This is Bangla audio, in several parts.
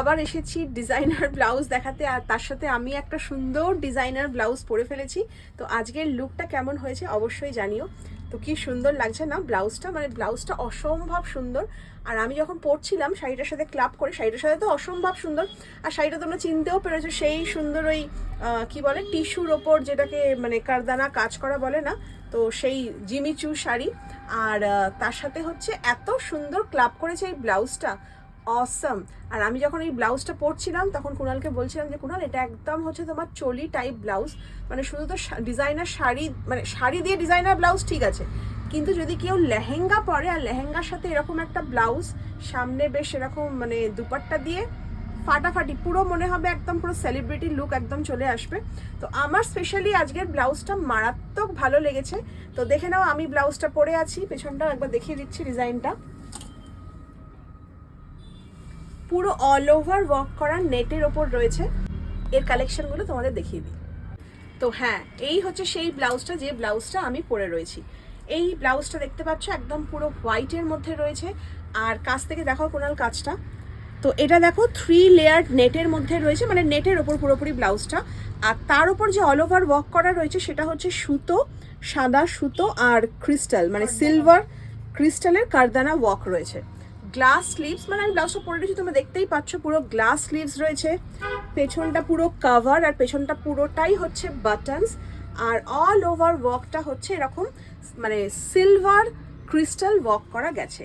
আবার এসেছি ডিজাইনার ব্লাউজ দেখাতে, আর তার সাথে আমি একটা সুন্দর ডিজাইনার ব্লাউজ পরে ফেলেছি। তো আজকের লুকটা কেমন হয়েছে অবশ্যই জানিও। তো কি সুন্দর লাগছে না ব্লাউজটা মানে ব্লাউজটা অসম্ভব সুন্দর। আর আমি যখন পরছিলাম, শাড়িটার সাথে ক্লাব করে, শাড়িটার সাথে তো অসম্ভব সুন্দর। আর শাড়িটা তোমরা চিনতেও পেরেছ, সেই সুন্দর ওই কি বলে টিস্যুর ওপর যেটাকে মানে কারদানা কাজ করা বলে না, তো সেই জিমিচু শাড়ি। আর তার সাথে হচ্ছে এত সুন্দর ক্লাব করেছে এই ব্লাউজটা অসম আর আমি যখন এই ব্লাউজটা পরছিলাম, তখন কুণালকে বলছিলাম যে, কুণাল, এটা একদম হচ্ছে তোমার চলি টাইপ ব্লাউজ। মানে শুধু তো ডিজাইনার শাড়ি মানে শাড়ি দিয়ে ডিজাইনার ব্লাউজ ঠিক আছে। কিন্তু যদি কেউ লেহেঙ্গা পরে, আর লেহেঙ্গার সাথে এরকম একটা ব্লাউজ, সামনে বেশ এরকম মানে দুপাট্টা দিয়ে ফাটাফাটি, পুরো মনে হবে একদম পুরো সেলিব্রিটি লুক একদম চলে আসবে। তো আমার স্পেশালি আজকের ব্লাউজটা মারাত্মক ভালো লেগেছে। তো দেখে নাও, আমি ব্লাউজটা পরে আছি। পেছনটা একবার দেখিয়ে দিচ্ছি ডিজাইনটা পুরো অল ওভার ওয়ার্ক করা নেটের ওপর রয়েছে। এর কালেকশনগুলো তোমাদের দেখিয়ে দিই। তো হ্যাঁ এই হচ্ছে সেই ব্লাউজটা যে ব্লাউজটা আমি পরে রয়েছি। এই ব্লাউজটা দেখতে পাচ্ছ একদম পুরো হোয়াইটের মধ্যে রয়েছে। আর কাছ থেকে দেখো কোনাল কাজটা। তো এটা দেখো থ্রি লেয়ার নেটের মধ্যে রয়েছে মানে নেটের ওপর পুরোপুরি ব্লাউজটা। আর তার উপর যে অল ওভার ওয়ার্ক করা রয়েছে সেটা হচ্ছে সুতো সাদা সুতো আর ক্রিস্টাল মানে সিলভার ক্রিস্টালের কারদানা ওয়ার্ক রয়েছে। গ্লাস স্লিভস মানে আমি ব্লাউজটা পরে রয়েছি, তোমরা দেখতেই পাচ্ছ পুরো গ্লাস স্লিভস রয়েছে। পেছনটা পুরো কাভার আর পেছনটা পুরোটাই হচ্ছে বাটনস আর অল ওভার ওয়ার্কটা হচ্ছে এরকম মানে সিলভার ক্রিস্টাল ওয়ার্ক করা গেছে।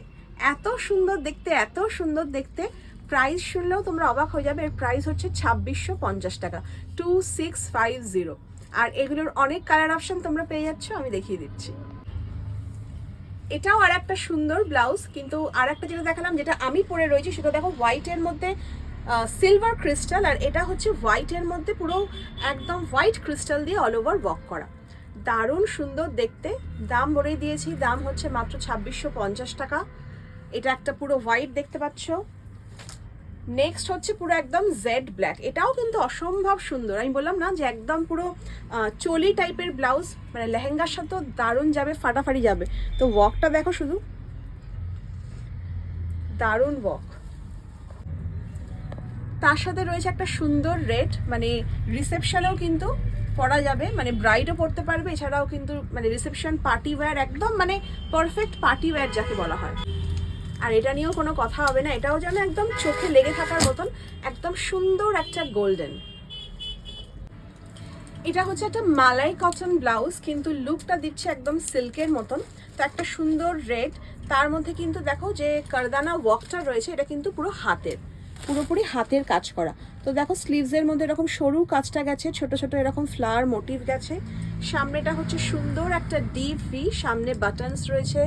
এত সুন্দর দেখতে, এত সুন্দর দেখতে। প্রাইস শুনলেও তোমরা অবাক হয়ে যাবে, এর প্রাইস হচ্ছে ছাব্বিশশো পঞ্চাশ টাকা টু সিক্স ফাইভ জিরো আর এগুলোর অনেক কালার অপশন তোমরা পেয়ে যাচ্ছ, আমি দেখিয়ে দিচ্ছি। এটাও আর একটা সুন্দর ব্লাউজ, কিন্তু আর একটা যেটা দেখালাম, যেটা আমি পরে রয়েছি, সেটা দেখো হোয়াইটের মধ্যে সিলভার ক্রিস্টাল আর এটা হচ্ছে হোয়াইটের মধ্যে পুরো একদম হোয়াইট ক্রিস্টাল দিয়ে অল ওভার ওয়াক করা। দারুণ সুন্দর দেখতে। দাম বলেই দিয়েছি, দাম হচ্ছে মাত্র ছাব্বিশশো পঞ্চাশ টাকা। এটা একটা পুরো হোয়াইট দেখতে পাচ্ছ। নেক্সট হচ্ছে পুরো একদম জেড ব্ল্যাক এটাও কিন্তু অসম্ভব সুন্দর। আমি বললাম না যে একদম পুরো চলি টাইপের ব্লাউজ মানে লেহেঙ্গার সাথেও দারুণ যাবে, ফাটাফাটি যাবে। তো ওয়ার্কটা দেখো শুধু। দারুণ ওয়ার্ক তার সাথে রয়েছে একটা সুন্দর রেড মানে রিসেপশনেও কিন্তু পরা যাবে মানে ব্রাইডও পরতে পারবে। এছাড়াও কিন্তু মানে রিসেপশন পার্টি ওয়্যার একদম মানে পারফেক্ট পার্টি ওয়্যার যাকে বলা হয়। আর এটা নিয়েও কোনো কথা হবে না, এটাও যেন একদম চোখে লেগে থাকার মতন, একদম সুন্দর একটা গোল্ডেন এটা হচ্ছে একটা মালাই কটন ব্লাউজ কিন্তু লুকটা দিচ্ছে একদম সিল্কের মতন। তো একটা সুন্দর রেড তার মধ্যে কিন্তু দেখো যে কারদানা ওয়ার্কটা রয়েছে, এটা কিন্তু পুরো হাতের, পুরোপুরি হাতের কাজ করা। তো দেখো স্লিভসের মধ্যে এরকম সরু কাজটা গেছে, ছোট ছোট এরকম ফ্লাওয়ার মোটিভ গেছে। সামনেটা হচ্ছে সুন্দর একটা ডিপ ভি সামনে বাটনস রয়েছে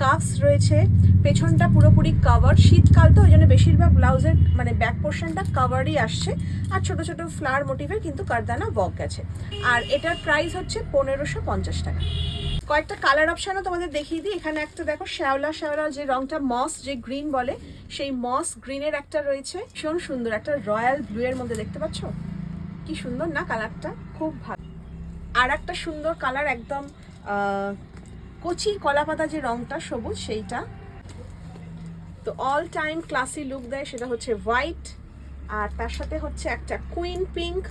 কাফস রয়েছে। পেছনটা পুরোপুরি কাভার শীতকাল তো ওই জন্য বেশিরভাগ ব্লাউজের মানে ব্যাক পোর্শনটা কাভারই আসছে। আর ছোট ছোট ফ্লাওয়ার মোটিভের কিন্তু কারদানা বক গেছে আর এটার প্রাইস হচ্ছে পনেরোশো পঞ্চাশ টাকা। কয়েকটা কালার অপশানও তোমাদের দেখিয়ে দিই। এখানে একটা দেখো, শ্যাওলা শ্যাওলা যে রংটা মস যে গ্রিন বলে, সেই মস গ্রিনের একটা রয়েছে। ভীষণ সুন্দর একটা রয়্যাল ব্লু এর মধ্যে দেখতে পাচ্ছ? কি সুন্দর না কালারটা খুব ভালো। আর একটা সুন্দর কালার একদম কচি কলা পাতা যে রংটা সবুজ, সেইটা তো অল টাইম ক্লাসি লুক দেয় সেটা হচ্ছে হোয়াইট আর তার সাথে হচ্ছে একটা কুইন পিঙ্ক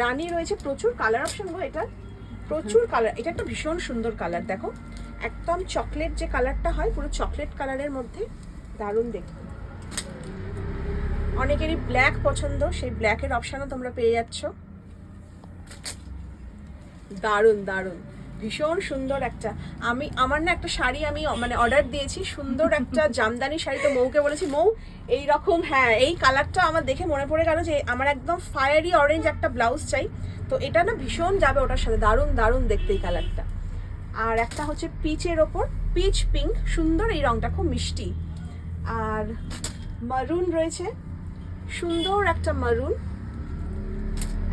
রানী রয়েছে, প্রচুর কালার অপশন গো এটা প্রচুর কালার এটা একটা ভীষণ সুন্দর কালার দেখো। একদম চকলেট যে কালারটা হয়, পুরো চকলেট কালারের মধ্যে। দারুণ দেখতে। অনেকেরই ব্ল্যাক পছন্দ, সেই ব্ল্যাকের অপশানও তোমরা পেয়ে যাচ্ছ। দারুণ দারুণ। ভীষণ সুন্দর একটা আমি আমার না একটা শাড়ি আমি মানে অর্ডার দিয়েছি সুন্দর একটা জামদানি শাড়ি তো মৌকে বলেছি। মৌ এই রকম হ্যাঁ এই কালারটা আমার দেখে মনে পড়ে গেল যে আমার একদম ফায়ারি অরেঞ্জ একটা ব্লাউজ চাই। তো এটা না ভীষণ যাবে ওটার সাথে দারুণ দারুণ দেখতে এই কালারটা আর একটা হচ্ছে পিচের ওপর পিচ পিঙ্ক সুন্দর এই রংটা খুব মিষ্টি। আর মারুন রয়েছে সুন্দর একটা মারুন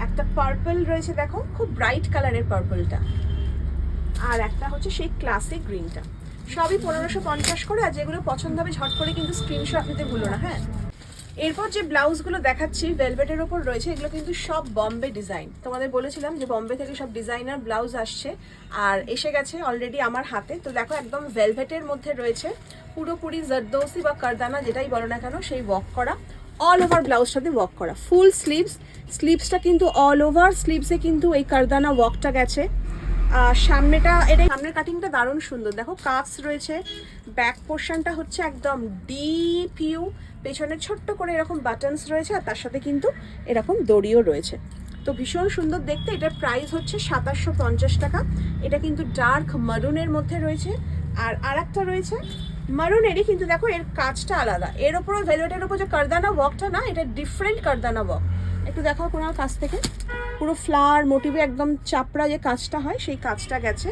একটা পার্পল রয়েছে দেখো খুব ব্রাইট কালারের পার্পলটা আর একটা হচ্ছে সেই ক্লাসিক গ্রিনটা সবই পনেরোশো পঞ্চাশ করে আর যেগুলো পছন্দ হবে ঝট করে কিন্তু স্ক্রিনশট নিতে ভুলো না হ্যাঁ? এরপর যে ব্লাউজগুলো দেখাচ্ছি ভেলভেটের ওপর রয়েছে, এগুলো কিন্তু সব বম্বে ডিজাইন তোমাদের বলেছিলাম যে বম্বে থেকে সব ডিজাইনার ব্লাউজ আসছে আর এসে গেছে অলরেডি আমার হাতে। তো দেখো একদম ভেলভেটের মধ্যে রয়েছে পুরোপুরি জারদৌসি বা কারদানা যেটাই বলো না কেন, সেই ওয়াক করা অল ওভার ব্লাউজটাতে ওয়ার্ক করা। ফুল স্লিভস স্লিভসটা কিন্তু অল ওভার স্লিভসে কিন্তু এই কারদানা ওয়ার্কটা গেছে। সামনেটা, এটা সামনের কাটিংটা দারুণ সুন্দর। দেখো কাপস রয়েছে। ব্যাক পোর্শনটা হচ্ছে একদম ডিপ ইউ পেছনে ছোট্ট করে এরকম বাটনস রয়েছে আর তার সাথে কিন্তু এরকম দড়িও রয়েছে। তো ভীষণ সুন্দর দেখতে। এটার প্রাইস হচ্ছে সাতাশশো পঞ্চাশ টাকা। এটা কিন্তু ডার্ক মারুনের মধ্যে রয়েছে। আর আরেকটা রয়েছে মারুনেরই কিন্তু দেখো, এর কাজটা আলাদা। এর ওপরও ভেলভেটের ওপর যে কারদানা ওয়ার্কটা না, এটা ডিফারেন্ট কারদানা ওয়ার্ক একটু দেখাও কোনার কাছ থেকে। পুরো ফ্লাওয়ার মোটিভে একদম চাপড়া যে কাজটা হয় সেই কাজটা গেছে।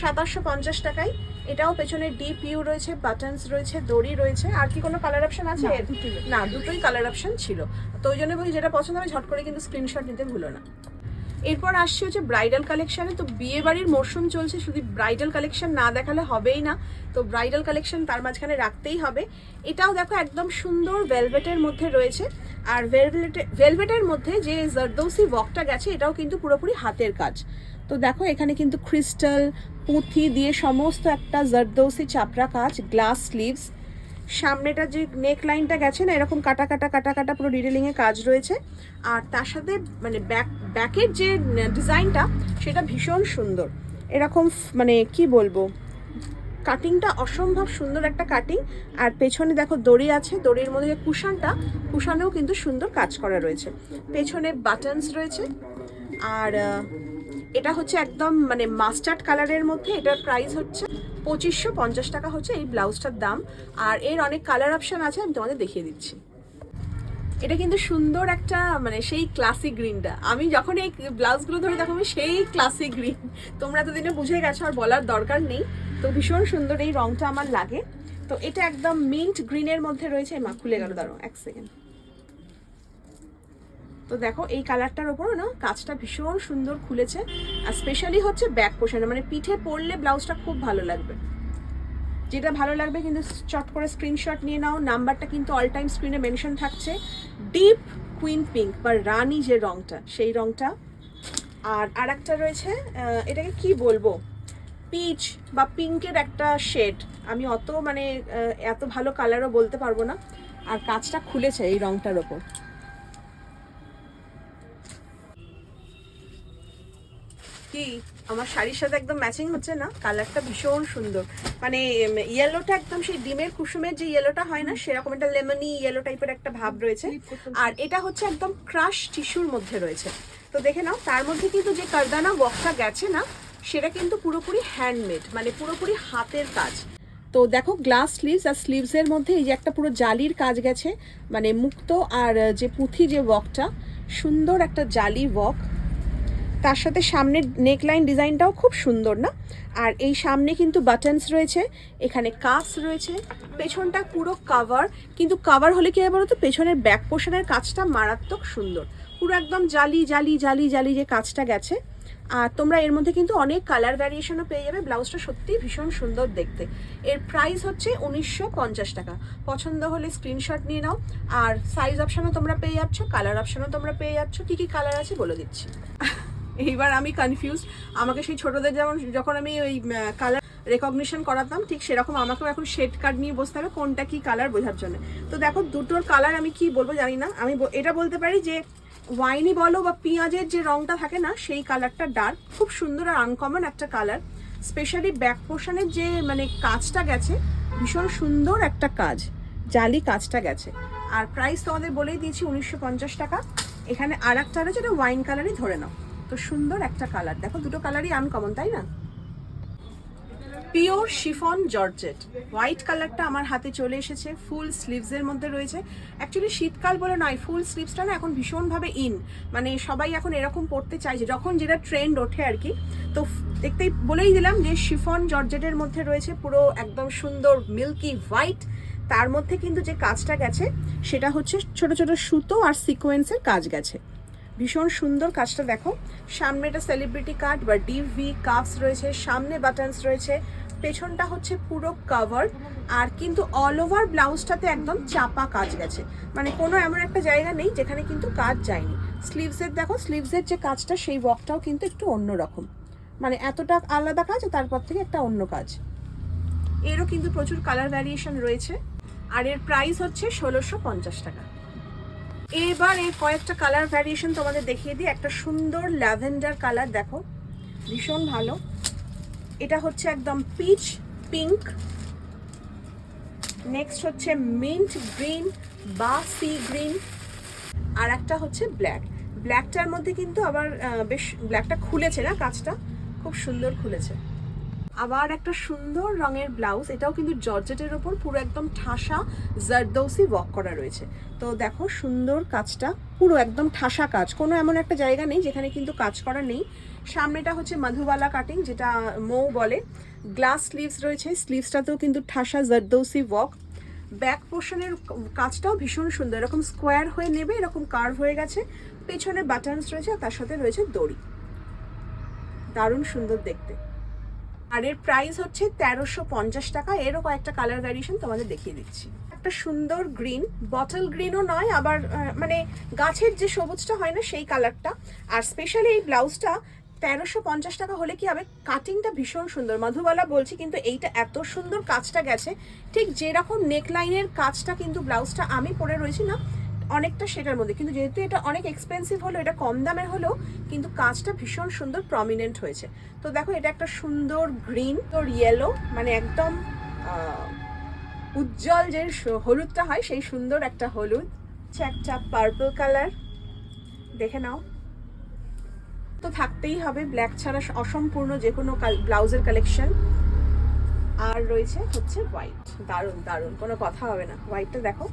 সাতাশশো পঞ্চাশ টাকায়। এটাও পেছনে ডিপ ইউ রয়েছে বাটনস রয়েছে দড়ি রয়েছে। আর কি কোনো কালার অপশন আছে? না, দুটোই। না দুটোই কালার অপশন ছিল। তো ওই জন্য বলি যেটা পছন্দ হবে ঝট করে কিন্তু স্ক্রিনশট নিতে ভুলো না। এরপর আসছে হচ্ছে ব্রাইডাল কালেকশনে তো বিয়ে বাড়ির মরশুম চলছে, শুধু ব্রাইডাল কালেকশন না দেখালে হবেই না। তো ব্রাইডাল কালেকশন তার মাঝখানে রাখতেই হবে। এটাও দেখো একদম সুন্দর ভেলভেটের মধ্যে রয়েছে। আর ভেলভেটে ভেলভেটের মধ্যে যে জারদৌসি ওয়াকটা গেছে, এটাও কিন্তু পুরোপুরি হাতের কাজ। তো দেখো এখানে কিন্তু ক্রিস্টাল পুঁথি দিয়ে সমস্ত একটা জারদৌসি চাপড়া কাজ গ্লাস স্লিভস সামনেটা যে নেক লাইনটা গেছে না, এরকম কাটা কাটা কাটা কাটা পুরো ডিটেলিং এ কাজ রয়েছে। আর তার সাথে মানে ব্যাক ব্যাকের যে ডিজাইনটা সেটা ভীষণ সুন্দর। এরকম মানে কি বলব? কাটিংটা অসম্ভব সুন্দর একটা কাটিং আর পেছনে দেখো দড়ি আছে, দড়ির মধ্যে কুশানটা কুশানেও কিন্তু সুন্দর কাজ করা রয়েছে। পেছনে বাটনস রয়েছে। আর এটা হচ্ছে একদম মানে মাস্টার্ড কালারের মধ্যে, এটার প্রাইস হচ্ছে পঁচিশশো পঞ্চাশ টাকা হচ্ছে এই ব্লাউজটার দাম। আর এর অনেক কালার অপশন আছে, আমি তোমাদের দেখিয়ে দিচ্ছি। এটা কিন্তু সুন্দর একটা মানে সেই ক্লাসিক গ্রিনটা আমি যখন এই ব্লাউজগুলো ধরে দেখো, আমি সেই ক্লাসিক গ্রিন তোমরা তো দিনে বুঝে গেছো, আর বলার দরকার নেই। তো ভীষণ সুন্দর এই রংটা আমার লাগে। তো এটা একদম মিন্ট গ্রিনের মধ্যে রয়েছে মা, খুলে গেল দাঁড়ো এক সেকেন্ড তো দেখো, এই কালারটার ওপরও না কাজটা ভীষণ সুন্দর খুলেছে, আর স্পেশালি হচ্ছে ব্যাক পোর্শনে মানে পিঠে পরলে ব্লাউজটা খুব ভালো লাগবে। যেটা ভালো লাগবে কিন্তু চট করে স্ক্রিনশট নিয়ে নাও, নাম্বারটা কিন্তু অল টাইম স্ক্রিনে মেনশন থাকছে ডিপ কুইন পিঙ্ক বা রানি যে রংটা, সেই রংটা। আর আর একটা রয়েছে এটাকে কি বলব? পিচ বা পিঙ্কের একটা শেড আমি অত মানে এত ভালো কালারও বলতে পারব না। আর কাজটা খুলেছে এই রংটার ওপর। কি আমার শাড়ির সাথে একদম ম্যাচিং হচ্ছে না কালারটা ভীষণ সুন্দর। মানে ইয়েলোটা একদম সেই ডিমের কুসুমের যে ইয়েলোটা হয় না সেরকম একটা লেমনি ইয়েলো টাইপের একটা ভাব রয়েছে। আর এটা হচ্ছে একদম ক্রাশ টিস্যুর মধ্যে রয়েছে। তো দেখে নাও তার মধ্যে কিন্তু যে কারদানা ওয়ার্কটা গেছে না সেটা কিন্তু পুরোপুরি হ্যান্ডমেড মানে পুরোপুরি হাতের কাজ। তো দেখো গ্লাস স্লিভস আর স্লিভসের মধ্যে এই যে একটা পুরো জালির কাজ গেছে মানে মুক্ত আর যে পুঁথি যে ওয়ার্কটা সুন্দর একটা জালি ওয়ার্ক তার সাথে সামনের নেকলাইন ডিজাইনটাও খুব সুন্দর, না? আর এই সামনে কিন্তু বাটনস রয়েছে, এখানে কাপস রয়েছে, পেছনটা পুরো কাভার কিন্তু কাভার হলে কী হয় বলো তো পেছনের ব্যাক পোর্শনের কাজটা মারাত্মক সুন্দর। পুরো একদম জালি জালি জালি জালি যে কাজটা গেছে। আর তোমরা এর মধ্যে কিন্তু অনেক কালার ভ্যারিয়েশনও পেয়ে যাবে ব্লাউজটা সত্যিই ভীষণ সুন্দর দেখতে। এর প্রাইস হচ্ছে উনিশশো পঞ্চাশ টাকা। পছন্দ হলে স্ক্রিনশট নিয়ে নাও। আর সাইজ অপশানও তোমরা পেয়ে যাচ্ছ কালার অপশানও তোমরা পেয়ে যাচ্ছ। কী কী কালার আছে বলে দিচ্ছি। এইবার আমি কনফিউজ আমাকে সেই ছোটদের যেমন, যখন আমি ওই কালার রেকগনিশন করাতাম, ঠিক সেরকম আমাকেও এখন শেড কার্ড নিয়ে বসতে হবে কোনটা কি কালার বোঝার জন্য। তো দেখো, দুটোর কালার আমি কি বলব জানি না। আমি এটা বলতে পারি যে ওয়াইনি বলো বা পেঁয়াজের যে রংটা থাকে না, সেই কালারটা ডার্ক খুব সুন্দর আর আনকমন একটা কালার স্পেশালি ব্যাক পোর্শনের যে মানে কাজটা গেছে, ভীষণ সুন্দর একটা কাজ জালি কাজটা গেছে। আর প্রাইস তোমাদের বলেই দিয়েছি উনিশশো পঞ্চাশ টাকা। এখানে আর একটা রয়েছে ওয়াইন কালারই ধরে নাও। তো সুন্দর একটা কালার দেখো, দুটো কালারই আনকমন তাই না? পিওর শিফন জর্জেট হোয়াইট কালারটা আমার হাতে চলে এসেছে ফুল স্লিভসের মধ্যে রয়েছে। অ্যাকচুয়ালি শীতকাল বলে নয় ফুল স্লিভসটা না এখন ভীষণভাবে ইন মানে সবাই এখন এরকম পড়তে চাইছে যখন যেটা ট্রেন্ড ওঠে আর কি। তো দেখতেই, বলেই দিলাম যে শিফন জর্জেটের মধ্যে রয়েছে পুরো একদম সুন্দর মিল্কি হোয়াইট তার মধ্যে কিন্তু যে কাজটা গেছে, সেটা হচ্ছে ছোট ছোট সুতো আর সিকোয়েন্সের কাজ গেছে। ভীষণ সুন্দর কাজটা দেখো। সামনে একটা সেলিব্রিটি কার্ড বা ডিভি কাপস রয়েছে, সামনে বাটনস রয়েছে, পেছনটা হচ্ছে পুরো কাভার আর কিন্তু অল ওভার ব্লাউজটাতে একদম চাপা কাজ গেছে। মানে কোনো এমন একটা জায়গা নেই যেখানে কিন্তু কাজ যায়নি। স্লিভসের দেখো স্লিভসের যে কাজটা, সেই ওয়ার্কটাও কিন্তু একটু অন্যরকম। মানে এতটা আলাদা কাজ, তারপর থেকে একটা অন্য কাজ। এরও কিন্তু প্রচুর কালার ভ্যারিয়েশন রয়েছে। আর এর প্রাইস হচ্ছে ষোলোশো পঞ্চাশ টাকা। এবার এর কয়েকটা কালার ভ্যারিয়েশন তোমাদের দেখিয়ে দিই। একটা সুন্দর ল্যাভেন্ডার কালার দেখো, ভীষণ ভালো। এটা হচ্ছে একদম পিচ পিঙ্ক নেক্সট হচ্ছে মিন্ট গ্রিন বা সি গ্রিন আর একটা হচ্ছে ব্ল্যাক ব্ল্যাকটার মধ্যে কিন্তু আবার বেশ ব্ল্যাকটা খুলেছে না কাজটা খুব সুন্দর খুলেছে। আবার একটা সুন্দর রঙের ব্লাউজ, এটাও কিন্তু জর্জেটের ওপর পুরো একদম ঠাসা জারদৌসি ওয়াক করা রয়েছে। তো দেখো সুন্দর কাজটা, পুরো একদম ঠাসা কাজ। কোনো এমন একটা জায়গা নেই যেখানে কিন্তু কাজ করা নেই। সামনেটা হচ্ছে মধুবালা কাটিং যেটা মৌ বলে। গ্লাস স্লিভস রয়েছে স্লিভসটাতেও কিন্তু ঠাসা জারদৌসি ওয়াক ব্যাক পোর্শনের কাজটাও ভীষণ সুন্দর। এরকম স্কোয়ার হয়ে নেবে, এরকম কার্ভ হয়ে গেছে। পেছনে বাটনস রয়েছে আর তার সাথে রয়েছে দড়ি। দারুণ সুন্দর দেখতে। আর এর প্রাইস হচ্ছে তেরোশো পঞ্চাশ টাকা। এরও কয়েকটা কালার ভ্যারিয়েশন তোমাদের দেখিয়ে দিচ্ছি। একটা সুন্দর গ্রিন বটল গ্রিনও নয়, আবার মানে গাছের যে সবুজটা হয় না, সেই কালারটা আর স্পেশালি এই ব্লাউজটা তেরোশো পঞ্চাশ টাকা হলে কি হবে? কাটিংটা ভীষণ সুন্দর। মধুবালা বলছি, কিন্তু এইটা এত সুন্দর কাজটা গেছে। ঠিক যেরকম নেকলাইনের কাজটা কিন্তু ব্লাউজটা আমি পরে রয়েছি না অনেকটা সেটার মধ্যে। কিন্তু যেহেতু এটা অনেক এক্সপেন্সিভ হলো, এটা কম দামের হলেও কিন্তু কাজটা ভীষণ সুন্দর প্রমিনেন্ট হয়েছে। তো দেখো, এটা একটা সুন্দর গ্রিন তোর ইয়েলো মানে একদম উজ্জ্বল যে হলুদটা হয়, সেই সুন্দর একটা হলুদ। হচ্ছে একটা পার্পল কালার দেখে নাও। তো থাকতেই হবে ব্ল্যাক ছাড়া অসম্পূর্ণ যে কোনো ব্লাউজের কালেকশন আর রয়েছে হচ্ছে হোয়াইট দারুণ দারুণ, কোনো কথা হবে না। হোয়াইটটা দেখো।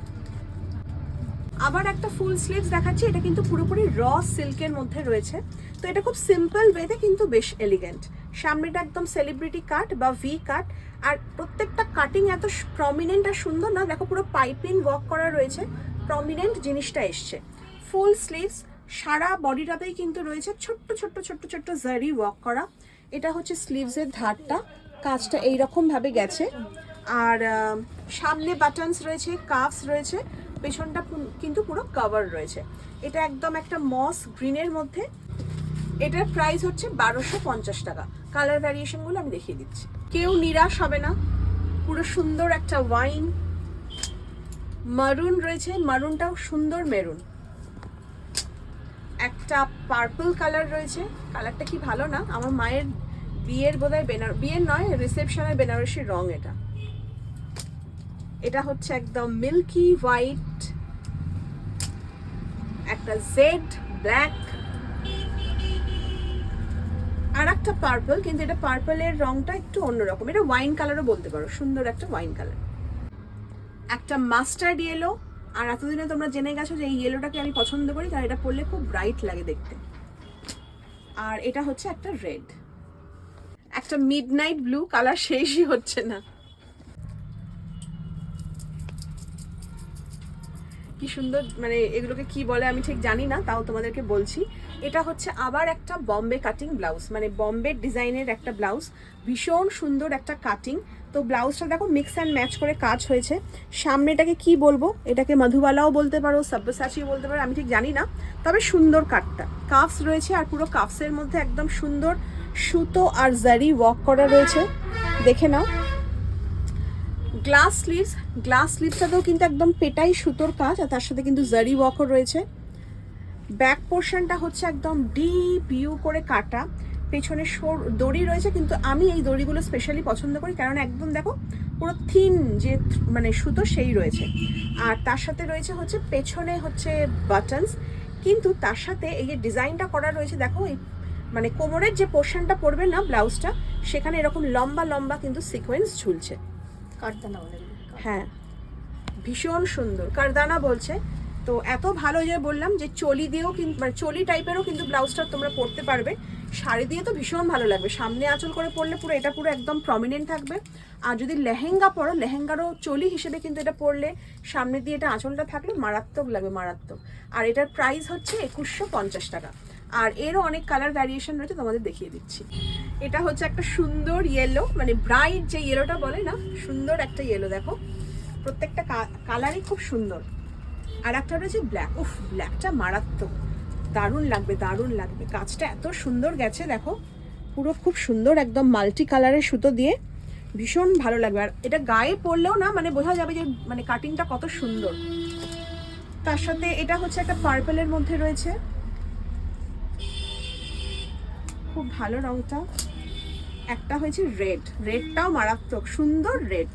আবার একটা ফুল স্লিভস দেখাচ্ছি, এটা কিন্তু পুরোপুরি র সিল্কের মধ্যে রয়েছে। তো এটা খুব সিম্পল ওয়েতে কিন্তু বেশ এলিগেন্ট সামনেটা একদম সেলিব্রিটি কাট বা ভি কাট আর প্রত্যেকটা কাটিং এত প্রমিনেন্ট আর সুন্দর না, দেখো পুরো পাইপিং ওয়ার্ক করা রয়েছে প্রমিনেন্ট জিনিসটা এসছে। ফুল স্লিভস সারা বডিটাতেই কিন্তু রয়েছে ছোট্ট ছোট্ট ছোট্ট ছোট্ট জারি ওয়ার্ক করা। এটা হচ্ছে স্লিভসের ধারটা, কাজটা এইরকম ভাবে গেছে। আর সামনে বাটনস রয়েছে কাফস রয়েছে। পেছনটা কিন্তু পুরো কভার রয়েছে। এটা একদম একটা মস গ্রিনের মধ্যে। এটার প্রাইস হচ্ছে বারোশো পঞ্চাশ টাকা। কালার ভ্যারিয়েশনগুলো আমি দেখিয়ে দিচ্ছি। কেউ নিরাশ হবে না। পুরো সুন্দর একটা ওয়াইন মারুন রয়েছে। মারুনটাও সুন্দর মেরুন একটা পার্পল কালার রয়েছে। কালারটা কি ভালো না? আমার মায়ের বিয়ের বোধহয় বেনার বিয়ের নয় রিসেপশনের বেনারসির রং এটা। এটা হচ্ছে একদম মিল্কি হোয়াইট একটা জেড ব্ল্যাক আর একটা পার্পল কিন্তু এটা পার্পলের রংটা একটু অন্যরকম। এটা ওয়াইন কালারও বলতে পারো, সুন্দর একটা ওয়াইন কালার একটা মাস্টার্ড ইয়েলো আর এতদিনে তোমরা জেনে গেছো যে এই ইয়েলোটাকে আমি পছন্দ করি, কারণ এটা পরলে খুব ব্রাইট লাগে দেখতে। আর এটা হচ্ছে একটা রেড একটা মিড নাইট ব্লু কালার শেষই হচ্ছে না। কি সুন্দর মানে এগুলোকে কি বলে আমি ঠিক জানি না, তাও তোমাদেরকে বলছি। এটা হচ্ছে আবার একটা বম্বে কাটিং ব্লাউজ মানে বম্বে ডিজাইনের একটা ব্লাউজ ভীষণ সুন্দর একটা কাটিং তো ব্লাউজটা দেখো মিক্স অ্যান্ড ম্যাচ করে কাজ হয়েছে। সামনে এটাকে কি বলব? এটাকে মধুবালাও বলতে পারো, সাব্যসাচিও বলতে পারো, আমি ঠিক জানি না। তবে সুন্দর কাটটা কাফস রয়েছে আর পুরো কাফসের মধ্যে একদম সুন্দর সুতো আর জারি ওয়াক করা রয়েছে। দেখে নাও। গ্লাস স্লিভস গ্লাস স্লিভসটাতেও কিন্তু একদম পেটাই সুতোর কাজ, আর তার সাথে কিন্তু জারি ওয়াকও রয়েছে। ব্যাক পোর্শনটা হচ্ছে একদম ডিপ ইউ করে কাটা। পেছনে সর দড়ি রয়েছে, কিন্তু আমি এই দড়িগুলো স্পেশালি পছন্দ করি, কারণ একদম দেখো, পুরো থিন যে মানে সুতো সেই রয়েছে। আর তার সাথে রয়েছে হচ্ছে পেছনে হচ্ছে বাটনস কিন্তু তার সাথে এই যে ডিজাইনটা করা রয়েছে, দেখো এই মানে কোমরের যে পোর্শনটা পড়বে না ব্লাউজটা সেখানে এরকম লম্বা লম্বা কিন্তু সিকোয়েন্স ঝুলছে। কারদানা হ্যাঁ। ভীষণ সুন্দর। কারদানা বলছে। তো এত ভালো যে বললাম যে চলি দিয়েও কিন্তু মানে চলি টাইপেরও কিন্তু ব্লাউজটা তোমরা পরতে পারবে। শাড়ি দিয়ে তো ভীষণ ভালো লাগবে। সামনে আঁচল করে পরলে পুরো, এটা পুরো একদম প্রমিনেন্ট থাকবে। আর যদি লেহেঙ্গা পরো, লেহেঙ্গারও চলি হিসেবে কিন্তু এটা পরলে সামনে দিয়ে এটা আঁচলটা থাকলে মারাত্মক লাগবে, মারাত্মক। আর এটার প্রাইস হচ্ছে একুশশো পঞ্চাশ টাকা। আর এরও অনেক কালার ভ্যারিয়েশন রয়েছে, তোমাদের দেখিয়ে দিচ্ছি। এটা হচ্ছে একটা সুন্দর ইয়েলো মানে ব্রাইট যে ইয়েলোটা বলে না, সুন্দর একটা ইয়েলো দেখো। প্রত্যেকটা কালারই খুব সুন্দর। আর একটা রয়েছে ব্ল্যাক উফ ব্ল্যাকটা মারাত্মক। দারুণ লাগবে দারুণ লাগবে। কাজটা এত সুন্দর গেছে, দেখো। পুরো খুব সুন্দর একদম মাল্টি কালারের সুতো দিয়ে। ভীষণ ভালো লাগবে। আর এটা গায়ে পরলেও না মানে বোঝা যাবে যে মানে কাটিংটা কত সুন্দর। তার সাথে এটা হচ্ছে একটা পার্পলের মধ্যে রয়েছে। খুব ভালো রংটা। একটা হয়েছে রেড। রেডটাও মারাত্মক, সুন্দর রেড।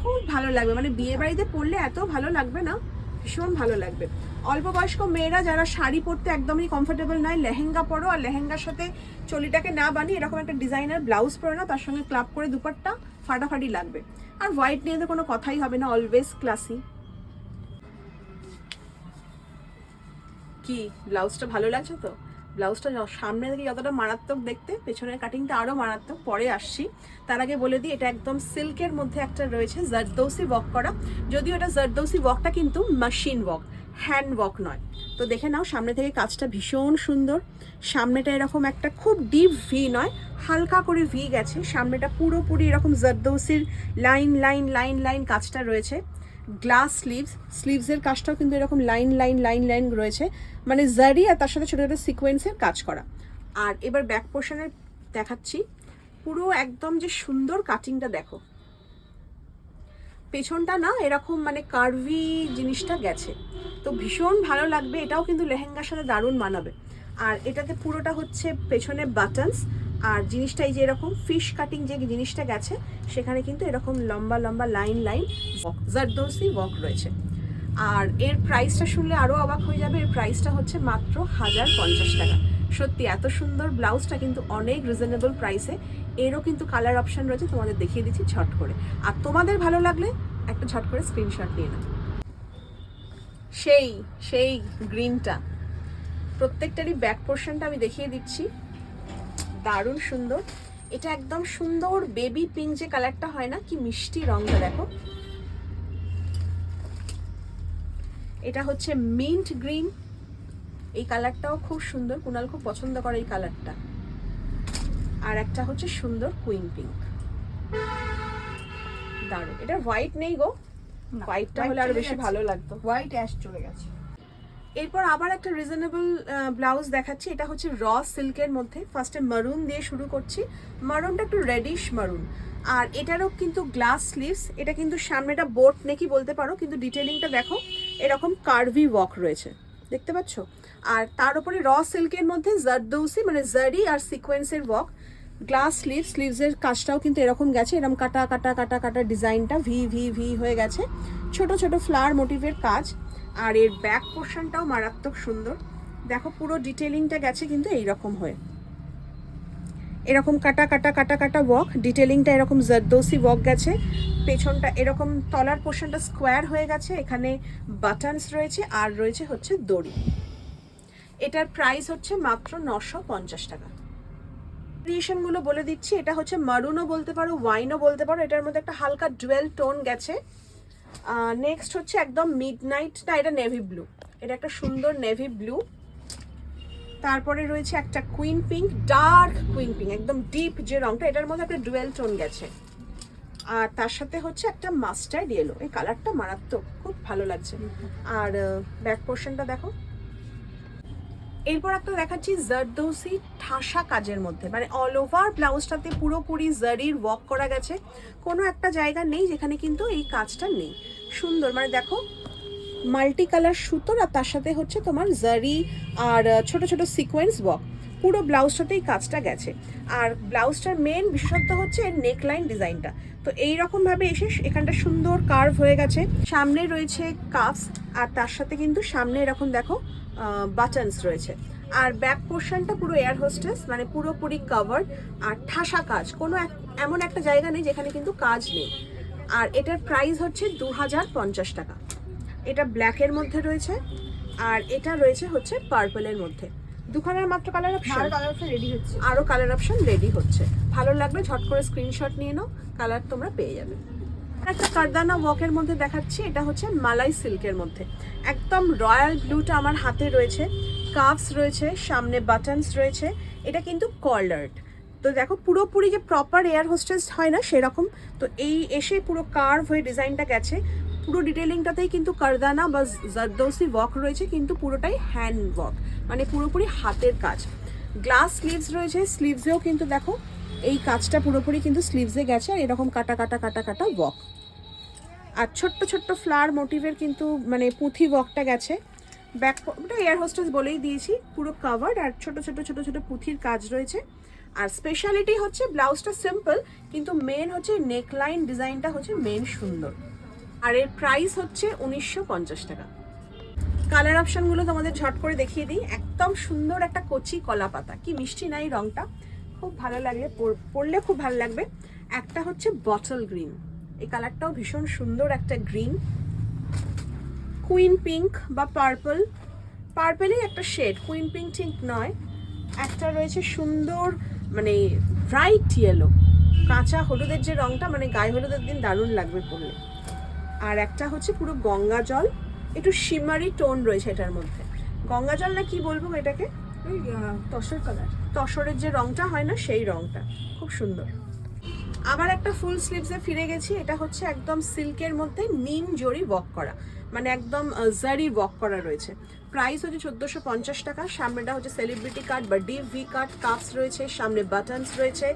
খুব ভালো লাগবে। মানে বিয়ে বাড়িতে পরলে এত ভালো লাগবে না? ভীষণ ভালো লাগবে। অল্প বয়স্ক মেয়েরা যারা শাড়ি পরতে একদমই কমফোর্টেবল নয়, লেহেঙ্গা পরো আর লেহেঙ্গার সাথে চলিটাকে না বানিয়ে এরকম একটা ডিজাইনার ব্লাউজ পরো না তার সঙ্গে ক্লাব করে দুপাট্টা ফাটাফাটি লাগবে। আর হোয়াইট নিয়ে তো কোনো কথাই হবে না অলওয়েজ ক্লাসি কি ব্লাউজটা ভালো লাগছে তো? ব্লাউজটা সামনে থেকে যতটা মারাত্মক দেখতে, পেছনের কাটিংটা আরও মারাত্মক। পরে আসছি। তার আগে বলে দিই, এটা একদম সিল্কের মধ্যে একটা রয়েছে জারদৌসি ওয়াক করা। যদিও এটা জারদৌসি ওয়াকটা কিন্তু মেশিন ওয়াক হ্যান্ড ওয়াক নয়। তো দেখে নাও, সামনে থেকে কাজটা ভীষণ সুন্দর। সামনেটা এরকম একটা খুব ডিপ ভি নয়, হালকা করে ভি গেছে। সামনেটা পুরোপুরি এরকম জারদৌসির লাইন লাইন লাইন লাইন কাজটা রয়েছে। গ্লাস স্লিভস স্লিভসের কাজটাও কিন্তু এরকম লাইন লাইন লাইন লাইন রয়েছে। মানে জারি আর তার সাথে ছোটো ছোটো সিকোয়েন্সের কাজ করা। আর এবার ব্যাক পোর্শনের দেখাচ্ছি। পুরো একদম যে সুন্দর কাটিংটা দেখো। পেছনটা না এরকম মানে কার্ভি জিনিসটা গেছে। তো ভীষণ ভালো লাগবে, এটাও কিন্তু লেহেঙ্গার সাথে দারুণ মানাবে। আর এটাতে পুরোটা হচ্ছে পেছনে বাটনস আর জিনিসটা এই যে এরকম ফিশ কাটিং যে জিনিসটা গেছে, সেখানে কিন্তু এরকম লম্বা লম্বা লাইন লাইন জারদৌসি ওয়াক রয়েছে। আর এর প্রাইসটা শুনলে আরও অবাক হয়ে যাবে। এর প্রাইসটা হচ্ছে মাত্র হাজার পঞ্চাশ টাকা। সত্যি, এত সুন্দর ব্লাউজটা কিন্তু অনেক রিজনেবল প্রাইসে এরও কিন্তু কালার অপশান রয়েছে, তোমাদের দেখিয়ে দিচ্ছি ঝট করে। আর তোমাদের ভালো লাগলে একটা ঝট করে স্ক্রিনশট নিয়ে নাও। সেই সেই গ্রিনটা প্রত্যেকটারই ব্যাক পোর্শনটা আমি দেখিয়ে দিচ্ছি। দারুণ সুন্দর। এটা একদম সুন্দর বেবি পিঙ্ক যে কালারটা হয় না, কি মিষ্টি রংটা দেখো। এটা হচ্ছে মিন্ট গ্রিন। এই কালারটাও খুব সুন্দর। কুনাল খুব পছন্দ করে এই কালারটা। আর একটা হচ্ছে সুন্দর কুইন পিঙ্ক। দারুণ। এটা হোয়াইট নেই গো। হোয়াইটটা হলে আরও বেশি ভালো লাগতো। হোয়াইট অ্যাশ চলে গেছে। এরপর আবার একটা রিজনেবল ব্লাউজ দেখাচ্ছি। এটা হচ্ছে র সিল্কের মধ্যে। ফার্স্টে মারুন দিয়ে শুরু করছি। মারুনটা একটু রেডিশ মারুন আর এটারও কিন্তু গ্লাস স্লিভস এটা কিন্তু সামনেটা বোট নেকি বলতে পারো। কিন্তু ডিটেলিংটা দেখো। এরকম কার্ভি ওয়াক রয়েছে। দেখতে পাচ্ছ? আর তার উপরে র সিল্কের মধ্যে জারদৌসি মানে জারি আর সিকোয়েন্সের ওয়াক গ্লাস স্লিভ স্লিভসের কাজটাও কিন্তু এরকম গেছে। এরকম কাটা কাটা কাটা কাটা ডিজাইনটা ভি ভি ভি হয়ে গেছে। ছোট ছোট ফ্লাওয়ার মোটিভের কাজ। আর এর ব্যাক পোর্শনটাও মারাত্মক সুন্দর। দেখো পুরো ডিটেলিংটা গেছে কিন্তু এইরকম হয়ে। এরকম কাটা কাটা কাটা কাটা ওয়াক ডিটেলিংটা এরকম জারদৌসি ওয়াক গেছে। পেছনটা এরকম তলার পোর্শনটা স্কোয়ার হয়ে গেছে, এখানে বাটনস রয়েছে, আর রয়েছে হচ্ছে দড়ি। এটার প্রাইস হচ্ছে মাত্র নশো পঞ্চাশ টাকা। ভেরিয়েশনগুলো বলে দিচ্ছি, এটা হচ্ছে মারুনও বলতে পারো ওয়াইনও বলতে পারো, এটার মধ্যে একটা হালকা ডুয়েল টোন গেছে। নেক্সট হচ্ছে একদম মিড নাইট না এটা নেভি ব্লু এটা একটা সুন্দর নেভি ব্লু তারপরে রয়েছে একটা queen pink dark queen pink একদম ডিপ যে রংটা, এটার মধ্যে একটা ডুয়েল টোন গেছে। আর তার সাথে হচ্ছে একটা মাস্টার্ড ইয়েলো এই কালারটা মারাত্মক, খুব ভালো লাগছে। আর ব্যাক পোর্শনটা দেখো। এরপর একটা দেখাচ্ছি জারদৌসি ঠাসা কাজের মধ্যে মানে অল ওভার ব্লাউজটাতে পুরোপুরি জারির ওয়ার্ক করা গেছে। কোনো একটা জায়গা নেই যেখানে কিন্তু এই কাজটা নেই। সুন্দর মানে দেখো মাল্টি কালার সুতোর আর তার সাথে হচ্ছে তোমার জারি আর ছোট ছোট সিকোয়েন্স ওয়ার্ক পুরো ব্লাউজটাতেই কাজটা গেছে। আর ব্লাউজটার মেন বিশেষত্ব হচ্ছে এর নেকলাইন ডিজাইনটা তো এই রকম ভাবে এসে এখানটা সুন্দর কার্ভ হয়ে গেছে। সামনে রয়েছে কাফস আর তার সাথে কিন্তু সামনে এরকম দেখো বাটনস রয়েছে। আর ব্যাক পোর্শনটা পুরো এয়ার হোস্টেস মানে পুরোপুরি কাভার্ড আর ঠাসা কাজ, কোনো এক- এমন একটা জায়গা নেই যেখানে কিন্তু কাজ নেই। আর এটার প্রাইস হচ্ছে দু হাজার পঞ্চাশ টাকা। এটা ব্ল্যাকের মধ্যে রয়েছে আর এটা রয়েছে হচ্ছে পার্পলের মধ্যে। দুখানার মাত্র কালার অপশন আর কালারটা রেডি হচ্ছে। আরও কালার অপশন রেডি হচ্ছে। ভালো লাগলে ঝট করে স্ক্রিনশট নিয়ে নাও কালার তোমরা পেয়ে যাবে। একটা কারদানা ওয়াকের মধ্যে দেখাচ্ছি এটা হচ্ছে মালাই সিল্কের মধ্যে। একদম রয়্যাল ব্লুটা আমার হাতে রয়েছে কাফস রয়েছে সামনে বাটনস রয়েছে এটা কিন্তু কলার্ড তো দেখো পুরোপুরি যে প্রপার এয়ার হোস্টেস হয় না সেরকম। তো এই এসে পুরো কার্ভ হয়ে ডিজাইনটা গেছে। পুরো ডিটেলিংটাতেই কিন্তু কারদানা বা জারদৌসি ওয়াক রয়েছে, কিন্তু পুরোটাই হ্যান্ড ওয়াক মানে পুরোপুরি হাতের কাজ। গ্লাস স্লিভস রয়েছে স্লিভসেও কিন্তু দেখো, এই কাজটা পুরোপুরি কিন্তু স্লিভসে গেছে, আর এরকম কাটা কাটা কাটা কাটা ওয়াক আর ছোট্ট ছোট্ট ফ্লাওয়ার মোটিভের কিন্তু মানে পুঁথি ওয়াকটা গেছে। ব্যাক ওটা এয়ার হোস্টেস বলেই দিয়েছি, পুরো কাভার্ড আর ছোট ছোট ছোট ছোট পুঁথির কাজ রয়েছে। আর স্পেশালিটি হচ্ছে ব্লাউজটা সিম্পল কিন্তু মেন হচ্ছে নেকলাইন ডিজাইনটা হচ্ছে মেন সুন্দর। আর এর প্রাইস হচ্ছে উনিশশো পঞ্চাশ টাকা। কালার অপশনগুলো তোমাদের ঝট করে দেখিয়ে দিই। একদম সুন্দর একটা কচি কলা পাতা। কি মিষ্টি, নাই রংটা? খুব ভালো পর- পরলে খুব ভালো লাগবে। একটা হচ্ছে বটল গ্রিন এই কালারটাও ভীষণ সুন্দর একটা গ্রিন কুইন পিঙ্ক বা পার্পল পার্পেলই একটা শেড কুইন পিঙ্ক ঠিক নয়। একটা রয়েছে সুন্দর মানে ব্রাইট ইয়েলো কাঁচা হলুদের যে রংটা মানে গায়ে হলুদের দিন দারুণ লাগবে পরলে। আর একটা হচ্ছে পুরো গঙ্গা জল। একটু শিমারি টোন রয়েছে এটার মধ্যে। গঙ্গা জল না কি বলব এটাকে? তসর কালার তসরের যে রংটা হয় না সেই রংটা। খুব সুন্দর। আবার একটা ফুল স্লিভসে ফিরে গেছি। এটা হচ্ছে একদম সিল্কের মধ্যে নিম জড়ি ওয়াক করা। মানে একদম জারি ওয়াক করা রয়েছে। প্রাইস হচ্ছে চোদ্দোশো পঞ্চাশ টাকা, সামনেটা হচ্ছে সেলিব্রিটি কাট বা ডি ভি কাট কাপস রয়েছে, সামনে বাটনস রয়েছে।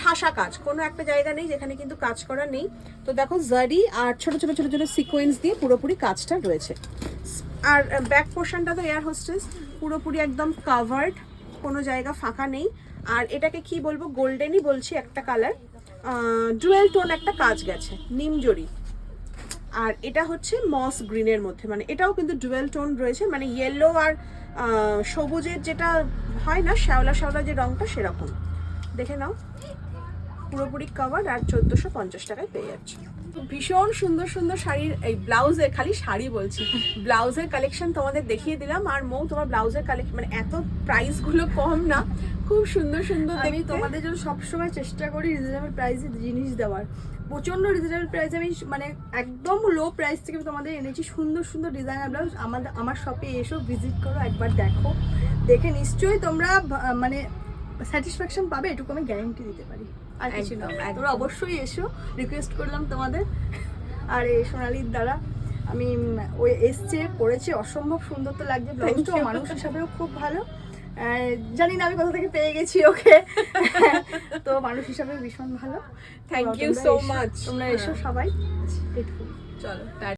ঠাসা কাজ, কোনো একটা জায়গা নেই যেখানে কিন্তু কাজ করা নেই। তো দেখো জারি আর ছোট ছোট ছোট ছোট সিকোয়েন্স দিয়ে পুরোপুরি কাজটা রয়েছে। আর ব্যাক পোর্শনটা তো এয়ার হোস্টেস পুরোপুরি একদম কাভার্ড কোনো জায়গা ফাঁকা নেই। আর এটাকে কি বলব, গোল্ডেনই বলছি একটা কালার ডুয়েল টোন একটা কাজ গেছে, নিমজরি। আর এটা হচ্ছে মস গ্রিনের মধ্যে মানে এটাও কিন্তু ডুয়েল টোন রয়েছে মানে ইয়েলো আর সবুজের যেটা হয় না শ্যাওলা শ্যাওলা যে রংটা সেরকম। দেখে নাও পুরোপুরি কভার আর চোদ্দোশো পঞ্চাশ টাকায় পেয়ে যাচ্ছে। ভীষণ সুন্দর সুন্দর শাড়ির এই ব্লাউজের খালি শাড়ি বলছি ব্লাউজের কালেকশন তোমাদের দেখিয়ে দিলাম আর মৌ তোমার ব্লাউজের কালেকশন মানে এত প্রাইসগুলো কম না খুব সুন্দর সুন্দর আমি তোমাদের জন্য সবসময় চেষ্টা করি রিজনেবল প্রাইসে জিনিস দেওয়ার। প্রচণ্ড রিজনেবল প্রাইসে আমি মানে একদম লো প্রাইস থেকে তোমাদের এনেছি। সুন্দর সুন্দর ডিজাইনার ব্লাউজ আমাদের আমার শপে এসো ভিজিট করো একবার দেখো। দেখে নিশ্চয়ই তোমরা মানে স্যাটিসফ্যাকশন পাবে এটুকু আমি গ্যারেন্টি দিতে পারি। আর কিছু না। তোমরা অবশ্যই এসো রিকোয়েস্ট করলাম তোমাদের। আর এই সোনালির দ্বারা আমি ওই এসছে পড়েছে অসম্ভব সুন্দর তো লাগছে। ব্লাউজটাও you. মানুষ হিসাবেও খুব ভালো। জানি না আমি কোথা থেকে পেয়ে গেছি ওকে। তো মানুষ হিসাবে ভীষণ ভালো। থ্যাংক ইউ সো মাচ তোমরা এসো সবাই। চলো